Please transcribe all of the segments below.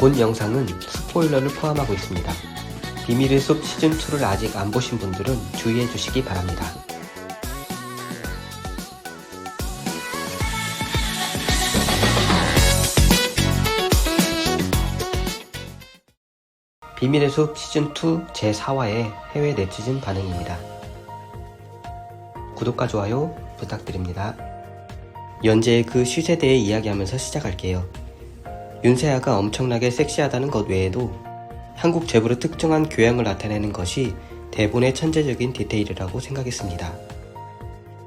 본 영상은 스포일러를 포함하고 있습니다. 비밀의 숲 시즌2를 아직 안 보신 분들은 주의해 주시기 바랍니다. 비밀의 숲 시즌2 제4화의 해외 네티즌 반응입니다. 구독과 좋아요 부탁드립니다. 연재의 그 대해 이야기하면서 시작할게요. 윤세아가 엄청나게 섹시하다는 것 외에도 한국 제부의 특정한 교양을 나타내는 것이 대본의 천재적인 디테일이라고 생각했습니다.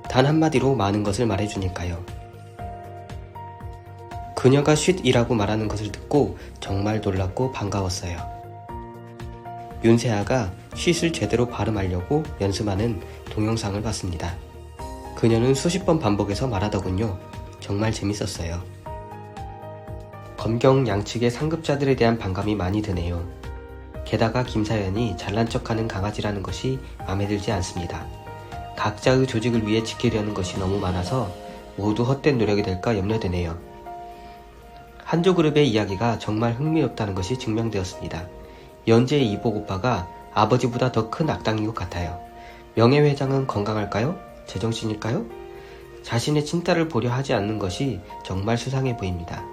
단 한마디로 많은 것을 말해주니까요. 그녀가 쉿이라고 말하는 것을 듣고 정말 놀랍고 반가웠어요. 윤세아가 쉿을 제대로 발음하려고 연습하는 동영상을 봤습니다. 그녀는 수십 번 반복해서 말하더군요. 정말 재밌었어요. 검경 양측의 상급자들에 대한 반감이 많이 드네요. 게다가 김사연이 잘난 척하는 강아지라는 것이 마음에 들지 않습니다. 각자의 조직을 위해 지키려는 것이 너무 많아서 모두 헛된 노력이 될까 염려되네요. 한조 그룹의 이야기가 정말 흥미롭다는 것이 증명되었습니다. 연재의 이복 오빠가 아버지보다 더 큰 악당인 것 같아요. 명예회장은 건강할까요? 제정신일까요? 자신의 친딸을 보려 하지 않는 것이 정말 수상해 보입니다.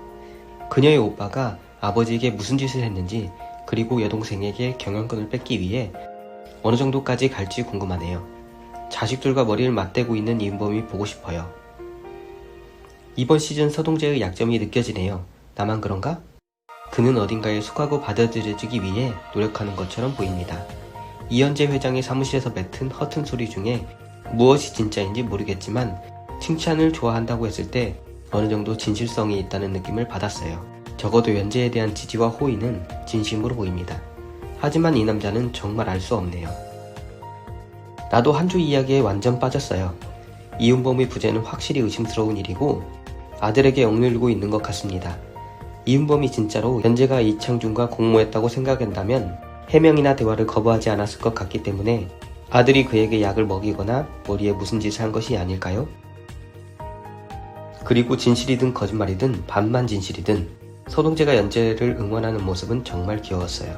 그녀의 오빠가 아버지에게 무슨 짓을 했는지 그리고 여동생에게 경영권을 뺏기 위해 어느 정도까지 갈지 궁금하네요. 자식들과 머리를 맞대고 있는 이은범이 보고 싶어요. 이번 시즌 서동재의 약점이 느껴지네요. 나만 그런가? 그는 어딘가에 속하고 받아들여지기 위해 노력하는 것처럼 보입니다. 이현재 회장의 사무실에서 뱉은 허튼 소리 중에 무엇이 진짜인지 모르겠지만 칭찬을 좋아한다고 했을 때 어느 정도 진실성이 있다는 느낌을 받았어요. 적어도 연재에 대한 지지와 호의는 진심으로 보입니다. 하지만 이 남자는 정말 알 수 없네요. 나도 한주 이야기에 완전 빠졌어요. 이윤범의 부재는 확실히 의심스러운 일이고 아들에게 억눌리고 있는 것 같습니다. 이윤범이 진짜로 연재가 이창준과 공모했다고 생각한다면 해명이나 대화를 거부하지 않았을 것 같기 때문에 아들이 그에게 약을 먹이거나 머리에 무슨 짓을 한 것이 아닐까요? 그리고 진실이든 거짓말이든 반만 진실이든 서동재가 연재를 응원하는 모습은 정말 귀여웠어요.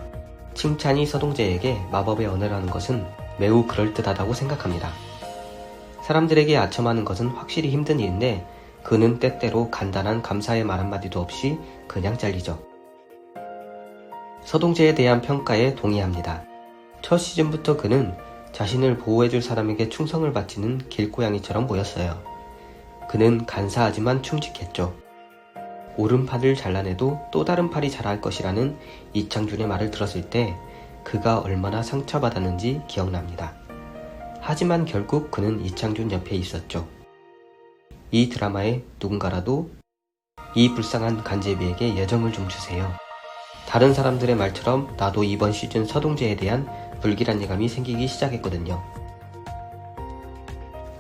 칭찬이 서동재에게 마법의 언어라는 것은 매우 그럴듯하다고 생각합니다. 사람들에게 아첨하는 것은 확실히 힘든 일인데 그는 때때로 간단한 감사의 말 한마디도 없이 그냥 잘리죠. 서동재에 대한 평가에 동의합니다. 첫 시즌부터 그는 자신을 보호해줄 사람에게 충성을 바치는 길고양이처럼 보였어요. 그는 간사하지만 충직했죠. 오른팔을 잘라내도 또 다른 팔이 자랄 것이라는 이창준의 말을 들었을 때 그가 얼마나 상처받았는지 기억납니다. 하지만 결국 그는 이창준 옆에 있었죠. 이 드라마에 누군가라도 이 불쌍한 간제비에게 예정을 좀 주세요. 다른 사람들의 말처럼 나도 이번 시즌 서동재에 대한 불길한 예감이 생기기 시작했거든요.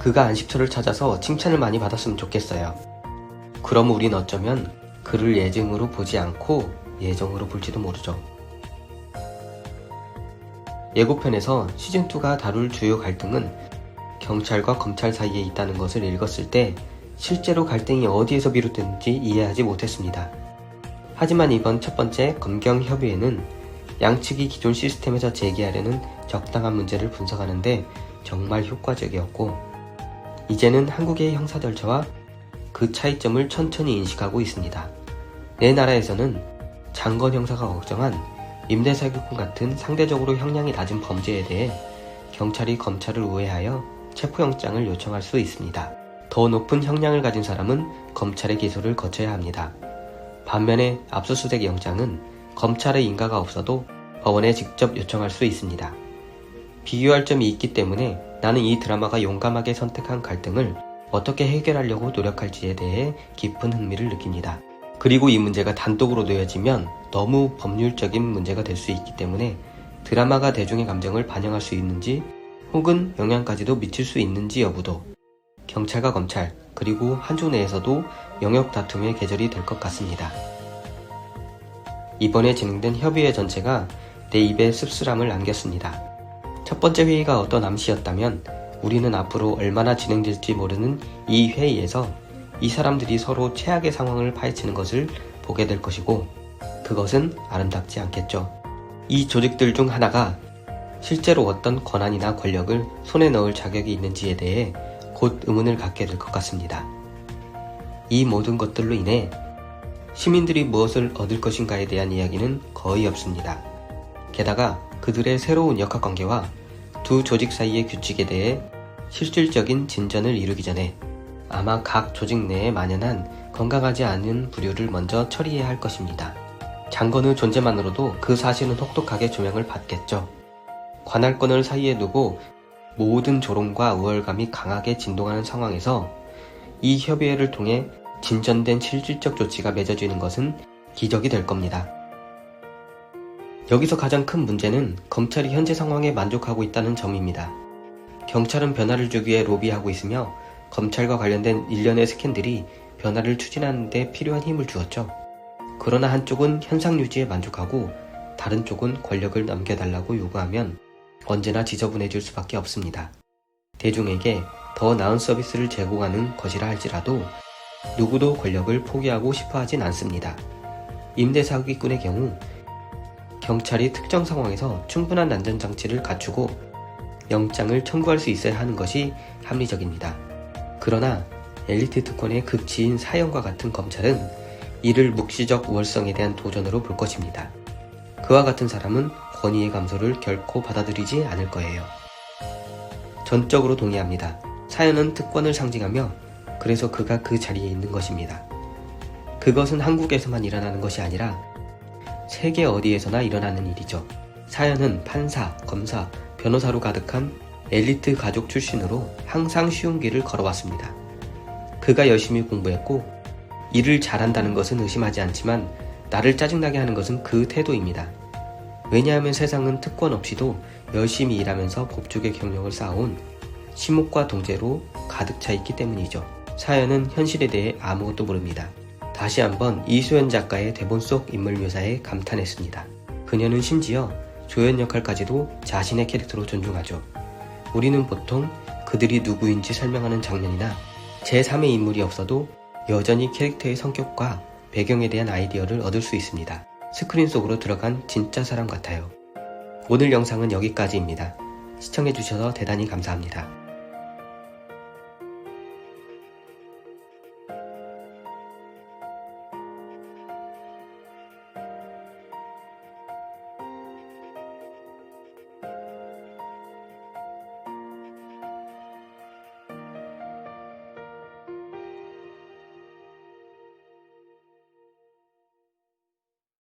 그가 안식처를 찾아서 칭찬을 많이 받았으면 좋겠어요. 그럼 우린 어쩌면 그를 예증으로 보지 않고 예정으로 볼지도 모르죠. 예고편에서 시즌2가 다룰 주요 갈등은 경찰과 검찰 사이에 있다는 것을 읽었을 때 실제로 갈등이 어디에서 비롯됐는지 이해하지 못했습니다. 하지만 이번 첫 번째 검경 협의회는 양측이 기존 시스템에서 제기하려는 적당한 문제를 분석하는데 정말 효과적이었고 이제는 한국의 형사 절차와 그 차이점을 천천히 인식하고 있습니다. 내 나라에서는 장건 형사가 걱정한 임대사기꾼 같은 상대적으로 형량이 낮은 범죄에 대해 경찰이 검찰을 우회하여 체포영장을 요청할 수 있습니다. 더 높은 형량을 가진 사람은 검찰의 기소를 거쳐야 합니다. 반면에 압수수색 영장은 검찰의 인가가 없어도 법원에 직접 요청할 수 있습니다. 비교할 점이 있기 때문에 나는 이 드라마가 용감하게 선택한 갈등을 어떻게 해결하려고 노력할지에 대해 깊은 흥미를 느낍니다. 그리고 이 문제가 단독으로 놓여지면 너무 법률적인 문제가 될 수 있기 때문에 드라마가 대중의 감정을 반영할 수 있는지 혹은 영향까지도 미칠 수 있는지 여부도 경찰과 검찰 그리고 한조 내에서도 영역 다툼의 계절이 될 것 같습니다. 이번에 진행된 협의회 전체가 내 입에 씁쓸함을 남겼습니다. 첫 번째 회의가 어떤 암시였다면 우리는 앞으로 얼마나 진행될지 모르는 이 회의에서 이 사람들이 서로 최악의 상황을 파헤치는 것을 보게 될 것이고 그 그것은 아름답지 않겠죠. 이 조직들 중 하나가 실제로 어떤 권한이나 권력을 손에 넣을 자격이 있는지에 대해 곧 의문을 갖게 될 것 같습니다. 이 모든 것들로 인해 시민들이 무엇을 얻을 것인가에 대한 이야기는 거의 없습니다. 게다가 그들의 새로운 역학 관계와 두 조직 사이의 규칙에 대해 실질적인 진전을 이루기 전에 아마 각 조직 내에 만연한 건강하지 않은 부류를 먼저 처리해야 할 것입니다. 장건의 존재만으로도 그 사실은 혹독하게 조명을 받겠죠. 관할권을 사이에 두고 모든 조롱과 우월감이 강하게 진동하는 상황에서 이 협의회를 통해 진전된 실질적 조치가 맺어지는 것은 기적이 될 겁니다. 여기서 가장 큰 문제는 검찰이 현재 상황에 만족하고 있다는 점입니다. 경찰은 변화를 주기 위해 로비하고 있으며 검찰과 관련된 일련의 스캔들이 변화를 추진하는 데 필요한 힘을 주었죠. 그러나 한쪽은 현상 유지에 만족하고 다른 쪽은 권력을 넘겨달라고 요구하면 언제나 지저분해질 수밖에 없습니다. 대중에게 더 나은 서비스를 제공하는 것이라 할지라도 누구도 권력을 포기하고 싶어 하진 않습니다. 임대 사기꾼의 경우 경찰이 특정 상황에서 충분한 안전장치를 갖추고 영장을 청구할 수 있어야 하는 것이 합리적입니다. 그러나 엘리트 특권의 극치인 사형과 같은 검찰은 이를 묵시적 우월성에 대한 도전으로 볼 것입니다. 그와 같은 사람은 권위의 감소를 결코 받아들이지 않을 거예요. 전적으로 동의합니다. 사연은 특권을 상징하며 그래서 그가 그 자리에 있는 것입니다. 그것은 한국에서만 일어나는 것이 아니라 세계 어디에서나 일어나는 일이죠. 사연은 판사, 검사, 변호사로 가득한 엘리트 가족 출신으로 항상 쉬운 길을 걸어왔습니다. 그가 열심히 공부했고 일을 잘한다는 것은 의심하지 않지만 나를 짜증나게 하는 것은 그 태도입니다. 왜냐하면 세상은 특권 없이도 열심히 일하면서 법조계 경력을 쌓아온 심목과 동제로 가득 차 있기 때문이죠. 사연은 현실에 대해 아무것도 모릅니다. 다시 한번 이소연 작가의 대본 속 인물 묘사에 감탄했습니다. 그녀는 심지어 조연 역할까지도 자신의 캐릭터로 존중하죠. 우리는 보통 그들이 누구인지 설명하는 장면이나 제3의 인물이 없어도 여전히 캐릭터의 성격과 배경에 대한 아이디어를 얻을 수 있습니다. 스크린 속으로 들어간 진짜 사람 같아요. 오늘 영상은 여기까지입니다. 시청해주셔서 대단히 감사합니다.